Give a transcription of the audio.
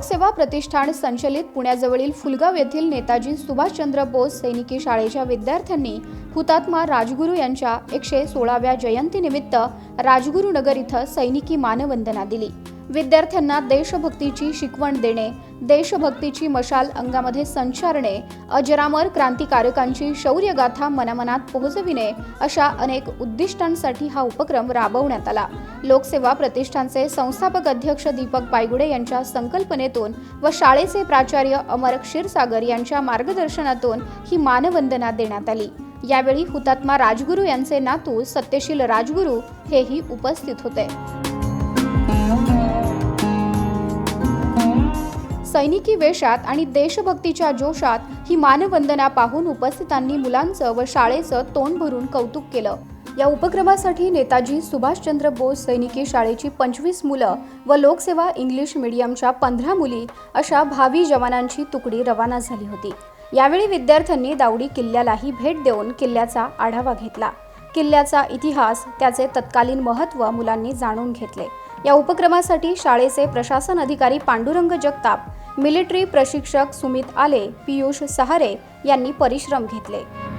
लोकसेवा प्रतिष्ठान संचलित पुण्याजवळील फुलगाव येथील नेताजी सुभाषचंद्र बोस सैनिकी शाळेच्या विद्यार्थ्यांनी हुतात्मा राजगुरू यांच्या एकशे सोळाव्या जयंतीनिमित्त राजगुरुनगर इथं सैनिकी मानवंदना दिली. विद्यार्थ्यांना देशभक्तीची शिकवण देणे देशभक्तीची मशाल अंगामध्ये संचारणे अजरामर क्रांतिकारकांची शौर्यगाथा मनामनात पोहोचविणे अशा अनेक उद्दिष्टांसाठी हा उपक्रम राबवण्यात आला. लोकसेवा प्रतिष्ठानचे संस्थापक अध्यक्ष दीपक पायगुडे यांच्या संकल्पनेतून व शाळेचे प्राचार्य अमर क्षीरसागर यांच्या मार्गदर्शनातून ही मानवंदना देण्यात आली. यावेळी हुतात्मा राजगुरू यांचे नातू सत्यशील राजगुरू हेही उपस्थित होते. सैनिकी वेशात आणि देशभक्तीच्या जोशात ही मानवंदना पाहून उपस्थितांनी मुलांचं व शाळेचं तोंड भरून कौतुक केलं. या उपक्रमासाठी नेताजी सुभाषचंद्र बोस सैनिकी शाळेची पंचवीस मुलं व लोकसेवा इंग्लिश मीडियमच्या पंधरा मुली अशा भावी जवानांची तुकडी रवाना झाली होती. यावेळी विद्यार्थ्यांनी दावडी किल्ल्यालाही भेट देऊन किल्ल्याचा आढावा घेतला. किल्ल्याचा इतिहास त्याचे तत्कालीन महत्त्व मुलांनी जाणून घेतले. या उपक्रमासाठी शाळेचे प्रशासन अधिकारी पांडुरंग जगताप मिलिटरी प्रशिक्षक सुमित आले पियुष सहारे यांनी परिश्रम घेतले.